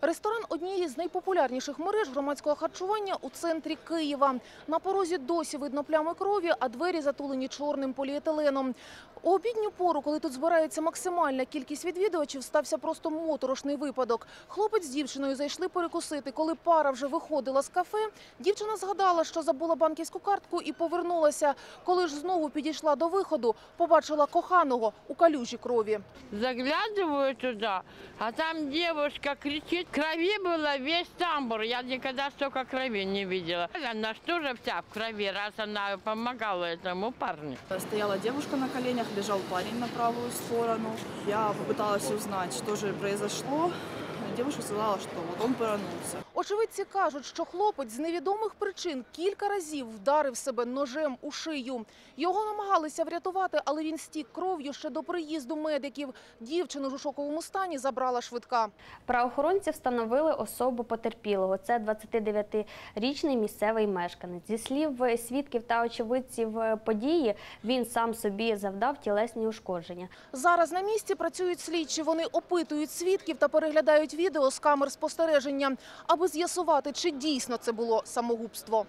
Ресторан однієї з найпопулярніших мереж громадського харчування у центрі Києва. На порозі досі видно плями крові, а двері затулені чорним поліетиленом. У обідню пору, коли тут збирається максимальна кількість відвідувачів, стався просто моторошний випадок. Хлопець з дівчиною зайшли перекусити. Коли пара вже виходила з кафе, дівчина згадала, що забула банківську картку і повернулася. Коли ж знову підійшла до виходу, побачила коханого у калюжі крові. Заглядываю туда, а там девушка кричит, крови было весь тамбур. Я никогда столько крови не видела. Она ж тоже вся в крови, раз она помогала этому парню. Стояла девушка на коленях, лежал парень на правую сторону. Я попыталась узнать, что же произошло. Девушка сказала, что вот он поранулся. Очевидці кажуть, що хлопець з невідомих причин кілька разів вдарив себе ножем у шию. Його намагалися врятувати, але він стік кров'ю ще до приїзду медиків. Дівчину ж у шоковому стані забрала швидка. Правоохоронці встановили особу потерпілого. Це 29-річний місцевий мешканець. Зі слів свідків та очевидців події, він сам собі завдав тілесні ушкодження. Зараз на місці працюють слідчі. Вони опитують свідків та переглядають відео з камер спостереження, аби з'ясувати, чи дійсно це було самогубство.